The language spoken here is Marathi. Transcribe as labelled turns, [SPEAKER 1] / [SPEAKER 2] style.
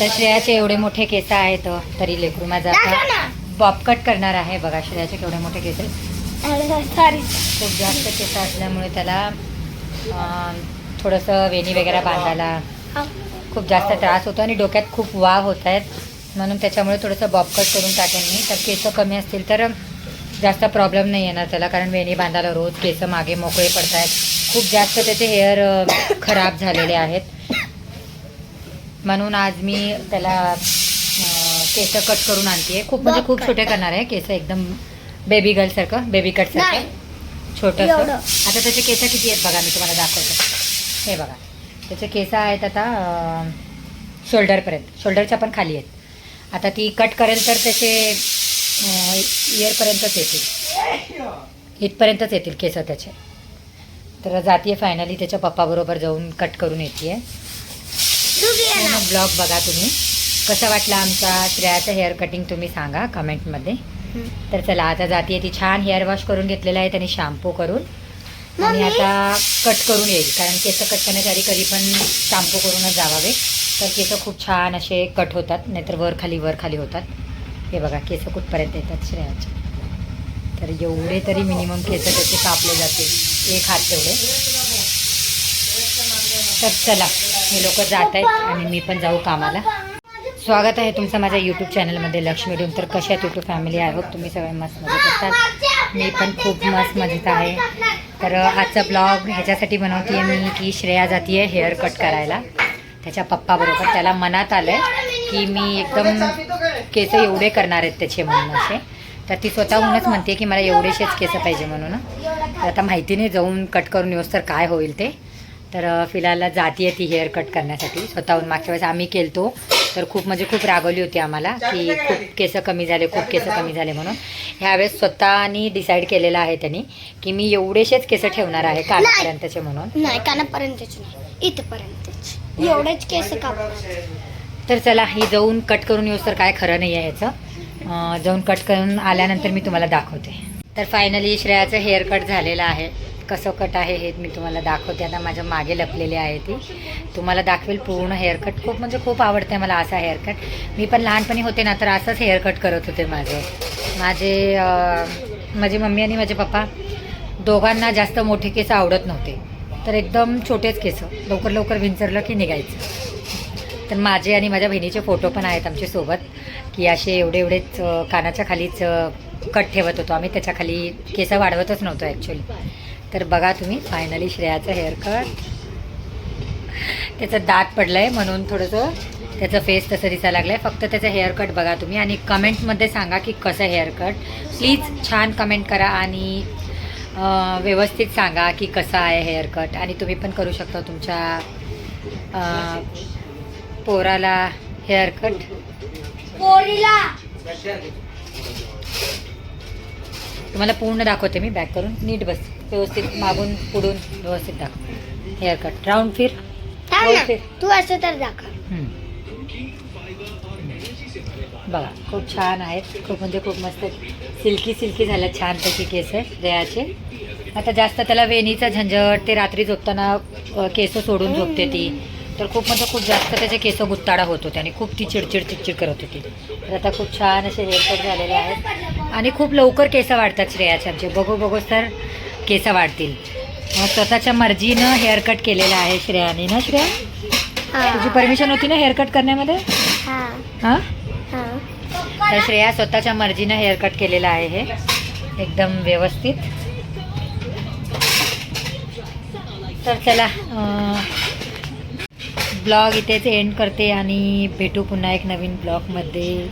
[SPEAKER 1] तर श्रेयाचे एवढे मोठे केस आहेत तरी लेकरू माझा आता बॉब कट करणार आहे. बघा श्रेयाचे केवढे मोठे केस आहेत. खूप जास्त केस असल्यामुळे त्याला थोडंसं वेणी वगैरे बांधायला खूप जास्त त्रास होतो आणि डोक्यात खूप वाव होत आहेत. म्हणून त्याच्यामुळे थोडंसं बॉब कट करून टाकेन मी. तर केस कमी असतील तर जास्त प्रॉब्लेम नाही येणार त्याला कारण वेणी बांधायला रोज केस मागे मोकळे पडत आहेत खूप जास्त त्याचे हेअर खराब झालेले आहेत. म्हणून आज मी त्याला केस कट करून आणते खूप म्हणजे खूप. छोटे करणार आहे. केस एकदम बेबी गर्लसारखं बेबी कटसारखं
[SPEAKER 2] नाही.
[SPEAKER 1] छोटंसं.
[SPEAKER 2] एवढं.
[SPEAKER 1] आता त्याचे केस किती आहेत बघा मी तुम्हाला दाखवते. हे बघा. त्याचे केस आहेत आता शोल्डरपर्यंत शोल्डरच्या पण खाली आहेत. आता ती कट करेल तर त्याचे इयरपर्यंतच येतील. इथपर्यंतच येतील केस त्याचे. तर जातीये फायनली त्याच्या पप्पाबरोबर जाऊन कट करून येते ब्लॉग बघा तुम्ही. कसं वाटलं आमचा श्रेयाचं हेअर कटिंग तुम्ही सांगा कमेंटमध्ये. तर चला आता जातीये ती छान हेअर वॉश करून घेतलेलं आहे त्यांनी शॅम्पू करून. आणि? आता कट करून येईल कारण केस कट करण्याच्या आधी कधी पण शॅम्पू करूनच जावावे. तर केस खूप छान असे कट होतात नाहीतर वर खाली वर खाली होतात. हे बघा केस कुठपर्यंत येतात श्रेयाचे. तर एवढे तरी मिनिमम केस त्याचे कापले जातील. एक हात तेवढे. तर चला हे लोक जात आहेत आणि मी पण जाऊ कामाला. स्वागत आहे तुमचं माझ्या यूट्यूब चॅनलमध्ये लक्ष्मी डूम तर कशात यूट्यूब फॅमिली आहे होप तुम्ही सगळे मस्त मजेत असतात. मी पण खूप मस्त मजेत आहे. तर आजचा ब्लॉग ह्याच्यासाठी बनवते मी की श्रेया जाती आहे हेअर कट करायला. त्याच्या पप्पाबरोबर त्याला मनात आलं आहे की मी एकदम केस एवढे करणार आहेत त्याचे म्हणून असे. तर ती स्वतःहूनच म्हणते की मला एवढेसेच केस पाहिजे म्हणून. तर आता माहिती नाही जाऊन कट करून येऊस तर काय होईल ते. तर अ, फिलहाल जाती आहे ती हेअर कट करण्यासाठी. स्वतःहून मागच्या वेळेस आम्ही केलतो. तर खूप म्हणजे खूप रागवली होती आम्हाला की खूप केस कमी झाले खूप केस कमी झाले म्हणून. ह्यावेळेस स्वतःनी डिसाईड केलेलं आहे त्यांनी की मी एवढेसेच केस ठेवणार आहे कानापर्यंतचे म्हणून.
[SPEAKER 2] नाही कानापर्यंतच नाही. इथपर्यंतच. एवढेच केस कापणार.
[SPEAKER 1] तर चला ही जाऊन कट करून येऊस तर काय खरं नाही आहे ह्याचं. जाऊन कट करून आल्यानंतर मी तुम्हाला दाखवते. तर फायनली श्रेयाचं हेअर कट झालेलं आहे. कसं कट आहे हे मी तुम्हाला दाखवते. आता माझ्या मागे लपलेली आहे ती. तुम्हाला दाखवेल पूर्ण हेअरकट खूप म्हणजे खूप आवडते मला असा हेअरकट मी पण लहानपणी होते ना तर असंच हेअरकट करत होते माझे. माझे माझी मम्मी आणि माझे पप्पा दोघांना जास्त मोठे केस आवडत नव्हते. तर एकदम छोटेच केस. लवकर लवकर विंचरलं की निघायचं. तर माझे आणि माझ्या बहिणीचे फोटो पण आहेत आमच्यासोबत की असे एवढे एवढेच कानाच्या खालीच कट ठेवत होतो. आम्ही त्याच्याखाली केस वाढवतच नव्हतो ॲक्च्युली तर बघा तुम्ही फायनली श्रेयाचं हेअर कट त्याचं दात पडलं आहे म्हणून थोडंसं त्याचं फेस तसं दिसायला लागलं आहे फक्त त्याचं हेअर कट बघा तुम्ही आणि कमेंटमध्ये सांगा की कसं हेअर कट प्लीज छान कमेंट करा आणि व्यवस्थित सांगा की कसं आहे हेअर कट आणि तुम्ही पण करू शकता तुमच्या पोराला हेअर कट
[SPEAKER 2] पोरीला!
[SPEAKER 1] तुम्हाला पूर्ण दाखवते मी. बॅक करून नीट बस. व्यवस्थित मागून पुढून व्यवस्थित दाखव. हेअर कट राऊंड फिर.
[SPEAKER 2] तू असं तर दाखव.
[SPEAKER 1] बघा खूप छान आहेत. खूप म्हणजे खूप मस्त सिल्की सिल्की झाल्या छानपैकी केस आहे रेयाचे आता जास्त त्याला वेणीचा झंझट ते रात्री झोपताना केस सोडून झोपते ती. तर खूप म्हणजे खूप जास्त त्याचे केस गुत्ताडा होत होते आणि खूप ती चिडचिड चिडचिड करत होती. तर आता खूप छान असे हेअरकट झालेले आहेत. आणि खूप लवकर केस वाढतात श्रेयाचे आमचे. बघू बघूच तर केस वाढतील. मग स्वतःच्या मर्जीनं हेअरकट केलेलं आहे श्रेयाने. ना श्रेया? तुझी परमिशन होती ना हेअरकट करण्यामध्ये?
[SPEAKER 2] हा.
[SPEAKER 1] हां?
[SPEAKER 2] हा.
[SPEAKER 1] तर श्रेया स्वतःच्या मर्जीनं हेअरकट केलेलं आहे हे. एकदम व्यवस्थित. तर चला ब्लॉग इथेच एंड करते आणि भेटू पुन्हा एक नवीन ब्लॉगमध्ये.